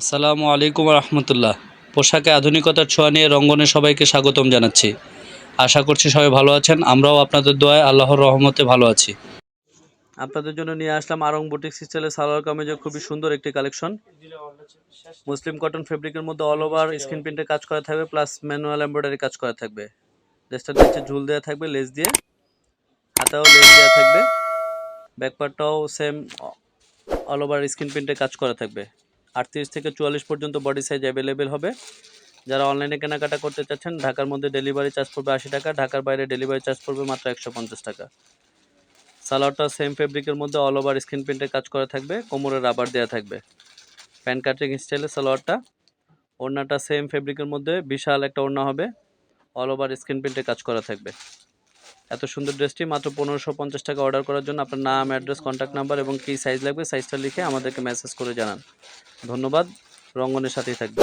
আসসালামু আলাইকুম রহমতুল্লাহ। পোশাকে আধুনিকতার ছোঁয়া নিয়ে রঙ্গনে সবাইকে স্বাগতম জানাচ্ছি। আশা করছি সবাই ভালো আছেন, আমরাও আপনাদের দোয়ায় আল্লাহর রহমতে ভালো আছি। আপনাদের জন্য নিয়ে আসলাম আরং বুটিক স্টাইলের সালোয়ার কামিজের খুবই সুন্দর একটি কালেকশন। মুসলিম কটন ফেব্রিকের মধ্যে অল ওভার স্ক্রিন প্রিন্টের কাজ করা থাকবে প্লাস ম্যানুয়াল এমব্রয়ডারি কাজ করা থাকবে। ড্রেসটার নিচে ঝুল দেওয়া থাকবে লেস দিয়ে। হাতাও লেস দেওয়া থাকবে। ব্যাকপার্টটাও সেম অল ওভার স্ক্রিন প্রিন্টে কাজ করা থাকবে। আটত্রিশ থেকে চুয়াল্লিশ পর্যন্ত বডি সাইজ অ্যাভেলেবেল হবে। যারা অনলাইনে কেনাকাটা করতে চাচ্ছেন, ঢাকার মধ্যে ডেলিভারি চার্জ পড়বে আশি টাকা, ঢাকার বাইরে ডেলিভারি চার্জ পড়বে মাত্র একশো পঞ্চাশ টাকা। সালোয়ারটা সেম ফেব্রিকের মধ্যে অল ওভার স্ক্রিন প্রিন্টের কাজ করা থাকবে, কোমরে রাবার দেওয়া থাকবে। প্যান কাটিং স্টাইলের সালোয়ারটা, ওড়নাটা সেম ফেব্রিকের মধ্যে, বিশাল একটা ওড়না হবে অল ওভার স্ক্রিন প্রিন্টে কাজ করা থাকবে। এত সুন্দর ড্রেসটি মাত্র পনেরোশো পঞ্চাশ টাকা অর্ডার করার জন্য আপনার নাম অ্যাড্রেস কন্ট্যাক্ট নাম্বার এবং কী সাইজ লাগবে সাইজটা লিখে আমাদেরকে মেসেজ করে জানান। ধন্যবাদ, রঙ্গনের সাথেই থাকবে